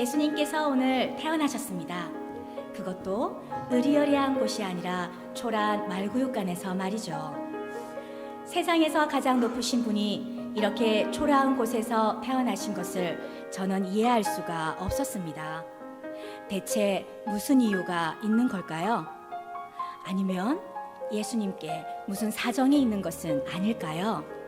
예수님께서 오늘 태어나셨습니다. 그것도 의리여리한 곳이 아니라 초란 말구육간에서 말이죠. 세상에서 가장 높으신 분이 이렇게 초라한 곳에서 태어나신 것을 저는 이해할 수가 없었습니다. 대체 무슨 이유가 있는 걸까요? 아니면 예수님께 무슨 사정이 있는 것은 아닐까요?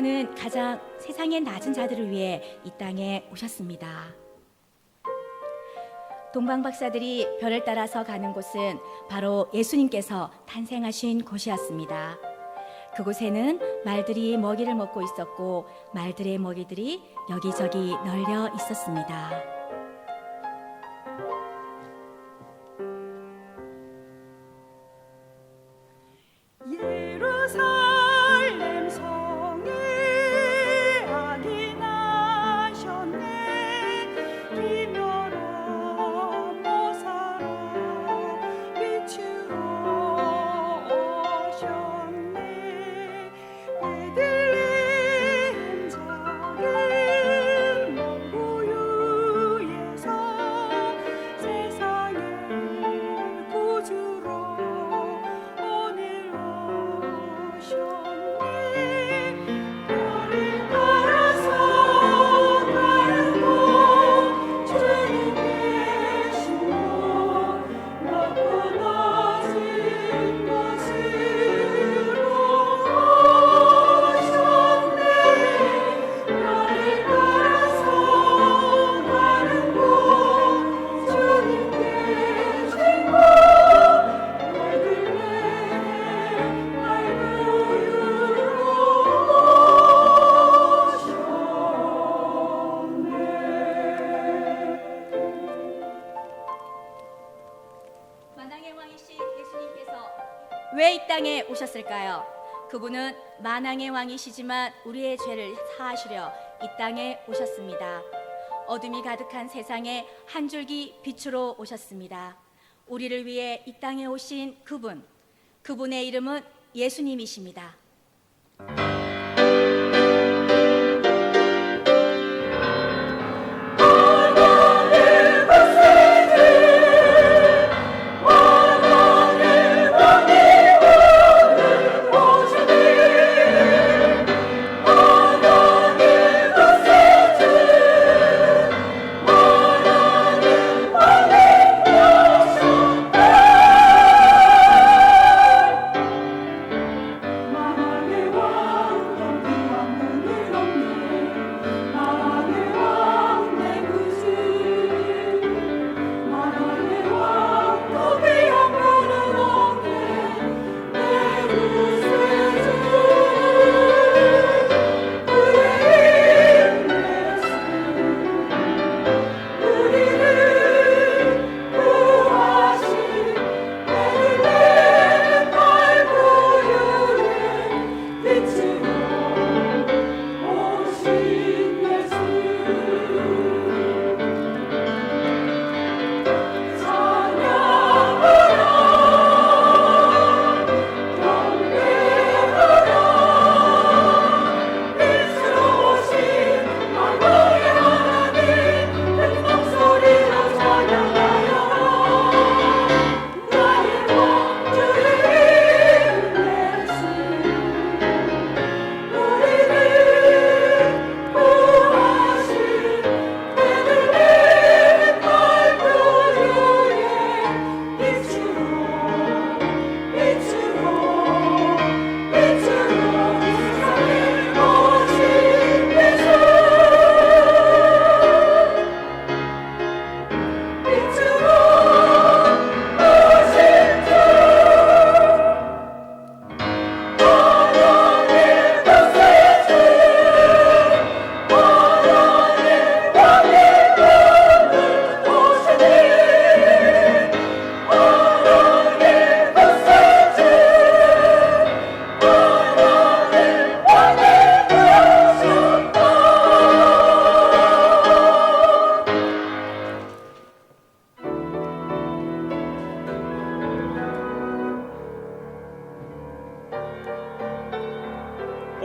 예수님께서는 가장 세상의 낮은 자들을 위해 이 땅에 오셨습니다. 동방 박사들이 별을 따라서 가는 곳은 바로 예수님께서 탄생하신 곳이었습니다. 그곳에는 말들이 먹이를 먹고 있었고 말들의 먹이들이 여기저기 널려 있었습니다. 만왕의 왕이신 예수님께서 왜 이 땅에 오셨을까요? 그분은 만왕의 왕이시지만 우리의 죄를 사하시려 이 땅에 오셨습니다. 어둠이 가득한 세상에 한 줄기 빛으로 오셨습니다. 우리를 위해 이 땅에 오신 그분, 그분의 이름은 예수님이십니다.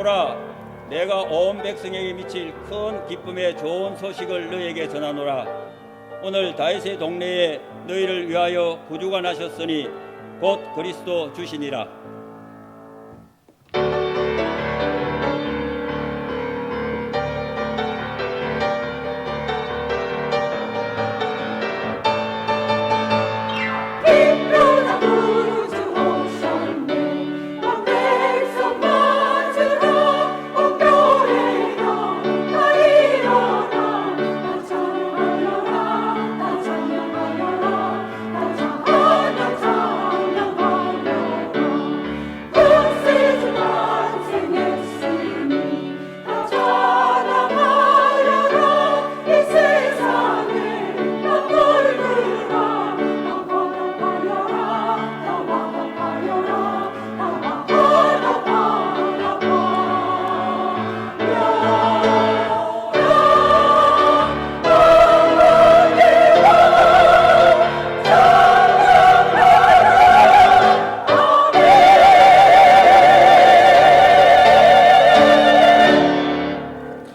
보라 내가 온 백성에게 미칠 큰 기쁨의 좋은 소식을 너에게 전하노라. 오늘 다윗의 동네에 너희를 위하여 구주가 나셨으니 곧 그리스도 주시니라